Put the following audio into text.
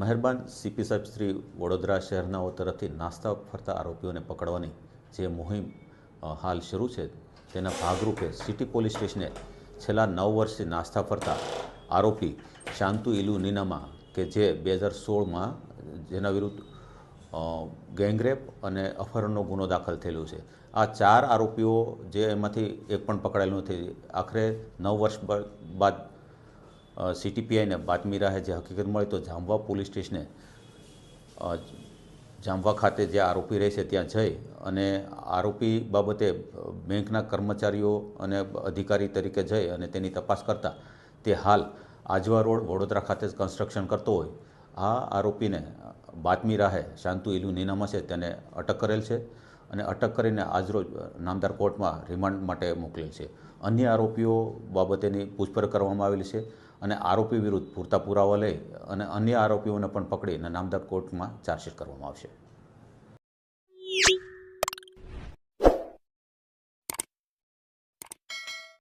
મહેરબાન સીપી સાહેબ શ્રી વડોદરા શહેરનાઓ તરફથી નાસ્તા ફરતા આરોપીઓને પકડવાની જે મુહિમ હાલ શરૂ છે, તેના ભાગરૂપે સિટી પોલીસ સ્ટેશને છેલ્લા નવ વર્ષથી નાસ્તા ફરતા આરોપી શાંતુ ઇલુ નીનામા કે જે બે હજાર સોળમાં જેના વિરુદ્ધ ગેંગરેપ અને અપહરણનો ગુનો દાખલ થયેલો છે. આ ચાર આરોપીઓ જે એમાંથી એક પણ પકડાયેલું નથી. આખરે નવ વર્ષ બાદ સીટીપીઆઈને બાતમી રાહે જે હકીકત મળી તો જામવા પોલીસ સ્ટેશને જામવા ખાતે જે આરોપી રહે છે ત્યાં જઈ અને આરોપી બાબતે બેંકના કર્મચારીઓ અને અધિકારી તરીકે જઈ અને તેની તપાસ કરતા તે હાલ આજવા રોડ વડોદરા ખાતે કન્સ્ટ્રક્શન કરતો હોય. આ આરોપીને બાતમી રાહે શાંતુ ઇલુ નીનામા છે તેને અટક કરેલ છે. અને અટક કરીને આજરોજ નામદાર કોર્ટમાં રિમાન્ડ માટે મોકલેલ છે. અન્ય આરોપીઓ બાબતેની પૂછપરછ કરવામાં આવેલી છે અને આરોપી વિરુદ્ધ પૂરતા પુરાવા લઈ અને અન્ય આરોપીઓને પણ પકડીને નામદાર કોર્ટમાં ચાર્જશીટ કરવામાં આવશે.